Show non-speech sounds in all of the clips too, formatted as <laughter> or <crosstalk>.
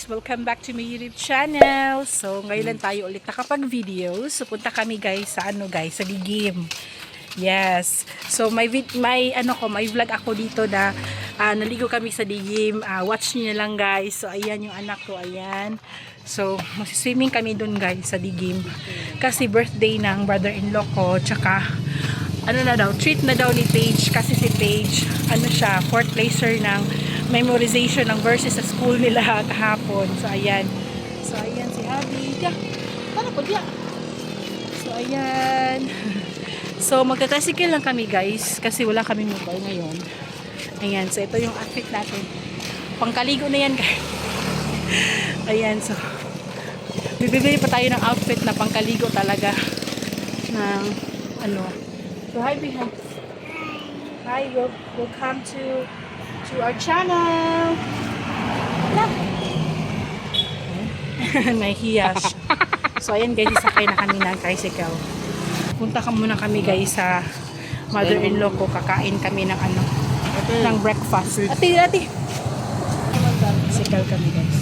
guys! Welcome back to my YouTube channel. So, ngayon lang tayo ulit nakapag-video. So, punta kami guys sa ano guys, sa Gigim. Yes. So, may, may ano ko, may vlog ako dito na ah, naligo kami sa Digim. Ah, watch niyo na lang guys. So, ayan yung anak ko, ayan. So, masiswimming kami dun guys sa Digim. Kasi birthday ng brother-in-law ko, tsaka ano na daw, treat na daw ni Paige kasi si Paige, ano siya, fourth placer ng memorization ng verses sa school nila <laughs> kahapon. So, ayan. So, ayan si Abby. Diya. Ano po, diya. So, ayan. <laughs> So, magta-tricycle lang kami, guys. Kasi wala kami mobile ngayon. Ayan. So, ito yung outfit natin. Pangkaligo na yan, <laughs> guys. Ayan. So, bibili pa tayo ng outfit na pangkaligo talaga. Ng, ano. So, hi, Bihan. Hi, wel- welcome to to our channel. <laughs> Nahihiya siya. <laughs> So, ayan guys, isakay na kami ng tricycle. Punta ka muna kami guys sa mother-in-law ko. Kakain kami ng ano, ng breakfast. Ate, ate. Tricycle kami guys.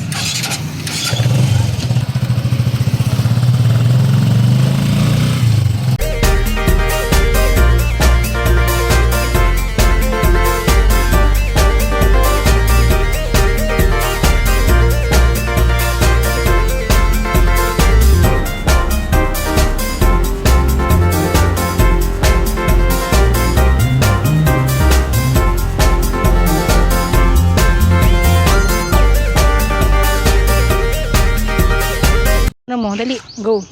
Ano mo? Dali, go.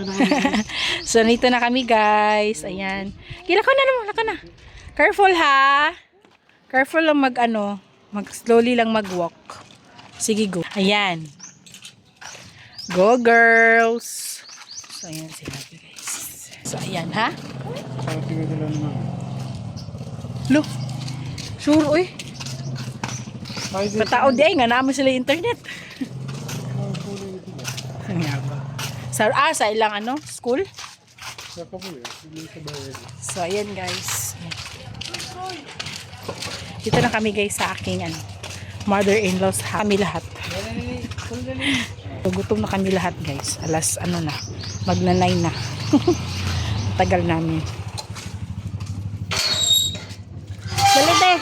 <laughs> so, nito na kami, guys. Ayan. Kila ko na naman, laka na. Careful, ha? Careful lang mag, ano, mag slowly lang mag-walk. Sige, go. Ayan. Go, girls. So, ayan sila, guys. So, ayan, ha? Lo. Sure, uy. Patao di ay nga naman sila internet. <laughs> Ang yaba. Sa ah, sa ilang ano, school? So ayan guys. Dito na kami guys sa aking ano, mother-in-law's. Kami lahat. So, gutom na kami lahat guys. Alas ano na, magna-nine na. <laughs> Tagal namin. Dali te.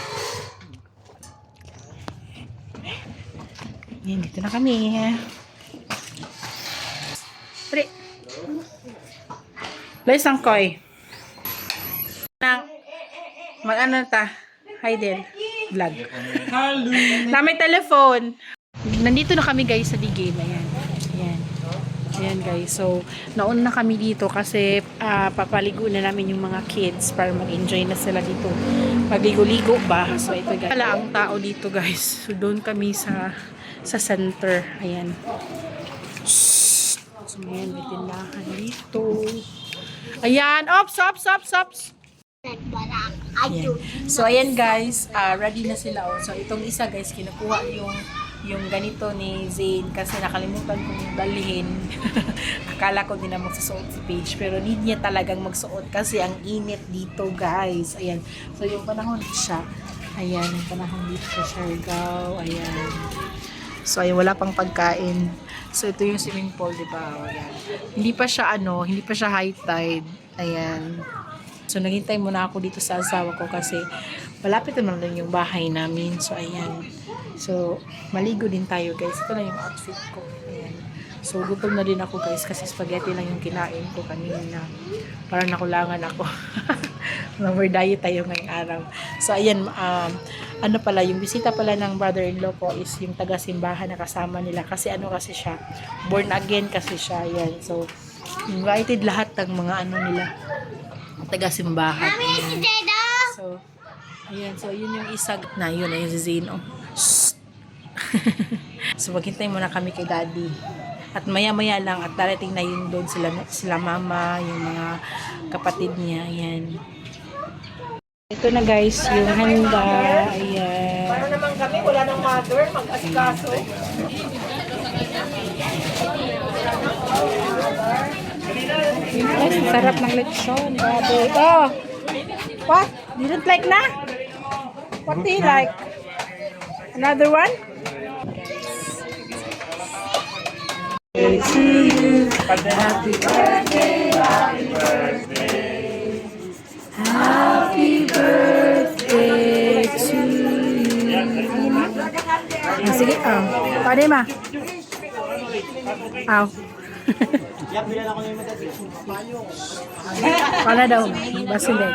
Yan, dito na kami. Pre. Lai sangkoy. Nang mag ano ta? Hi din. Vlog. Hello. Na may telephone. Nandito na kami guys sa D-game. Ayan. Ayan. Ayan guys. So, nauna na kami dito kasi ah, papaligo na namin yung mga kids para mag-enjoy na sila dito. Magligo-ligo ba? So, ito guys. Wala ang tao dito guys. So, doon kami sa sa center. Ayan. So, ayan, may tindahan dito. Ayan, ops, ops, ops, ops. Ayan. So, ayan guys, ah, ready na sila. Oh. So, itong isa guys, kinukuha yung yung ganito ni Zane kasi nakalimutan kong dalhin. <laughs> Akala ko din na magsusuot si Paige pero need niya talagang magsuot kasi ang init dito guys. Ayan. So, yung panahon siya. Ayan, yung panahon dito sa Siargao. Ayan. So, ayun, wala pang pagkain. So, ito yung swimming pool, di ba? O, Ayan. Hindi pa siya, ano, hindi pa siya high tide. Ayan. So, naghintay muna ako dito sa asawa ko kasi malapit naman lang yung bahay namin. So, ayan. So, maligo din tayo, guys. Ito na yung outfit ko. Ayan. So, gutom na din ako, guys, kasi spaghetti lang yung kinain ko kanina. Parang nakulangan ako. <laughs> Number diet tayo ngayong araw. So, ayan, um, ano pala, yung bisita pala ng brother-in-law ko is yung taga-simbahan na kasama nila. Kasi ano kasi siya, born again kasi siya. Ayan. So, invited lahat ng mga ano nila, taga-simbahan. So, ayan. So, yun yung isa na yun. Ayun si. Shh. <laughs> so, maghintay muna kami kay daddy. At maya-maya lang at darating na yun doon sila, sila mama, yung mga kapatid niya. Ayan. Ito na guys, yung handa. Ayan. Para naman kami, wala nang mother, mag-asikaso. Ang sarap ng lechon. Grabe. Oh! What? Didn't like na? What do you like? Another one? To you. Happy birthday, happy birthday. Happy birthday to you. Ah, sige, oh. Paano ma? Aw. Paano daw? Basilig.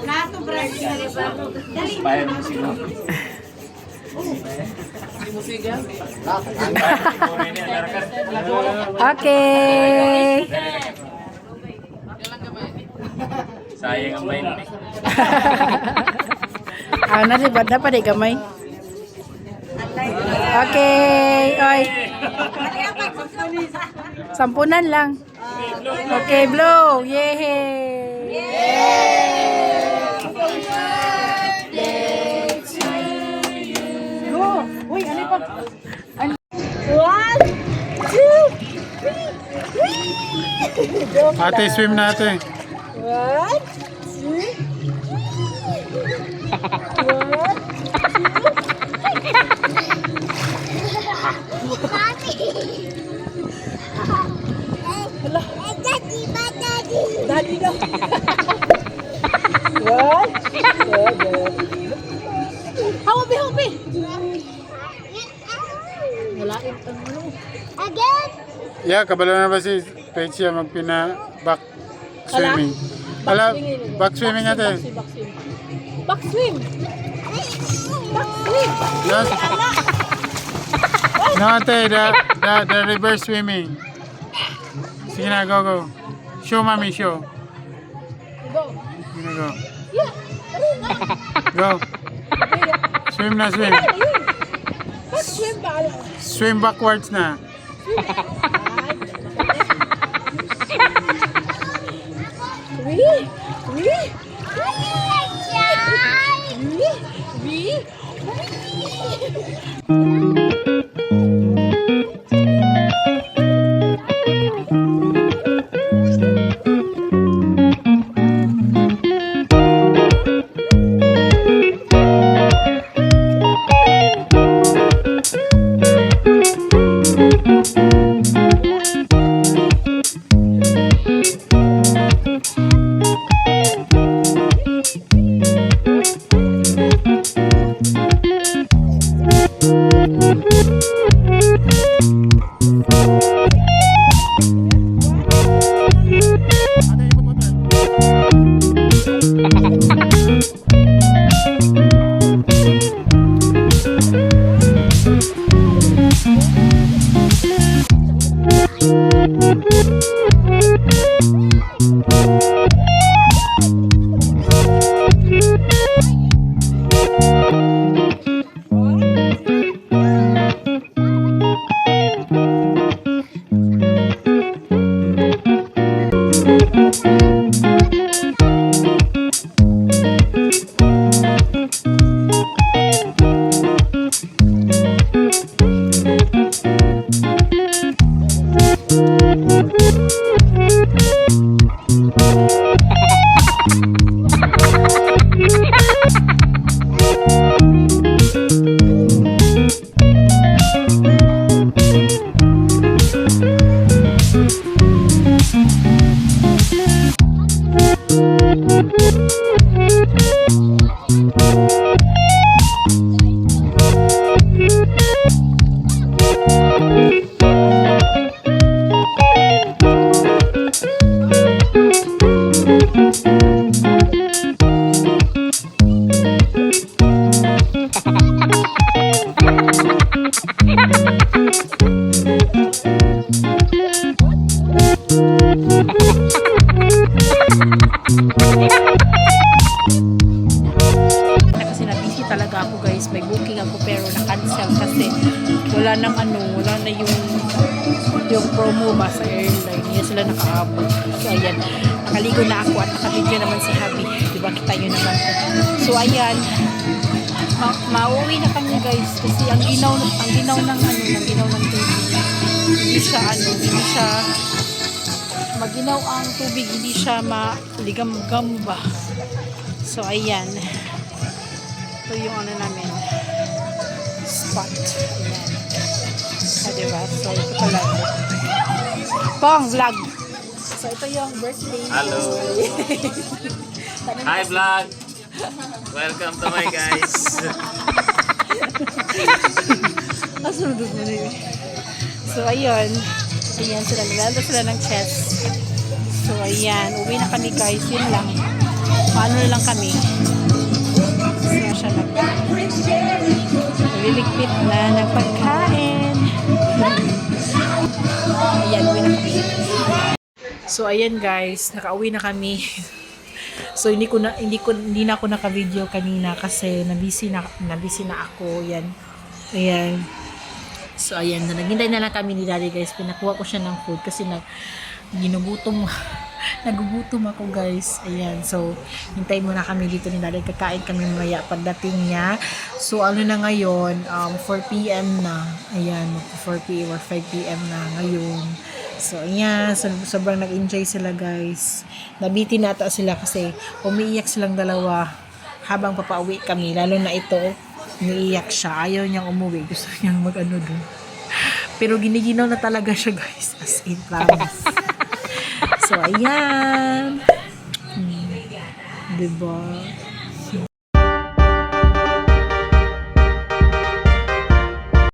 Inspire mo sila. Okay. Sayang ang main. Ah, na ba dapat ay gamay. Okay, oy. Sampunan lang. Okay, blow. Yay! Go. Ate, swim natin. one, Yeah, kabalo na ba si Pechia magpina back swimming? Ala, back swimming ate. Back swim. Back swim. Yes. No ate, the, the, the reverse swimming. Sige na, go, go. Show mami, show. Go. Sige na, go. Yeah. Go. Swim na, swim. Back swim? Swim backwards na. Ui. Ui. Ui. Nakaligo na ako at nakabidyo naman si Habi. Diba, kita nyo naman. So, ayan. Ma mauwi na kami guys kasi ang ginaw ang ginaw ng ano ng ginaw ng tubig. Hindi siya ano hindi siya maginaw ang tubig hindi siya maligam-gamba. So ayan. Ito yung ano namin spot. Ayan. Ah, diba? So ito pala. Pong vlog so ito yung birthday Hello. Hi vlog. Welcome to my guys. Asunod mo na yun. So, ayun. Ayan sila. Naglalaro sila ng chess. So, ayan. Uwi na kami guys. Yun lang. Paano na lang kami. So, siya nag... Naliligpit na ng pagkain. Ayan, uwi na kami. So, ayan guys. Nakauwi na kami. <laughs> So hindi ko na hindi ko hindi na ako naka-video kanina kasi nabisi na nabisi na ako. Yan. Ayan. So ayan, na naghintay na lang kami ni Daddy guys. Pinakuha ko siya ng food kasi nag ginugutom <laughs> nagugutom ako guys. Ayan. So hintay muna kami dito ni Daddy. Kakain kami mamaya pagdating niya. So ano na ngayon, um 4 PM na. Ayan, 4 PM or 5 PM na ngayon. So, ayan. So, sobrang nag-enjoy sila, guys. Nabiti na ata sila kasi umiiyak silang dalawa habang papauwi kami. Lalo na ito, umiiyak siya. Ayaw niyang umuwi. Gusto niyang mag-ano doon. Pero giniginaw na talaga siya, guys. As in, promise. <laughs> so, ayan. Hmm. Diba?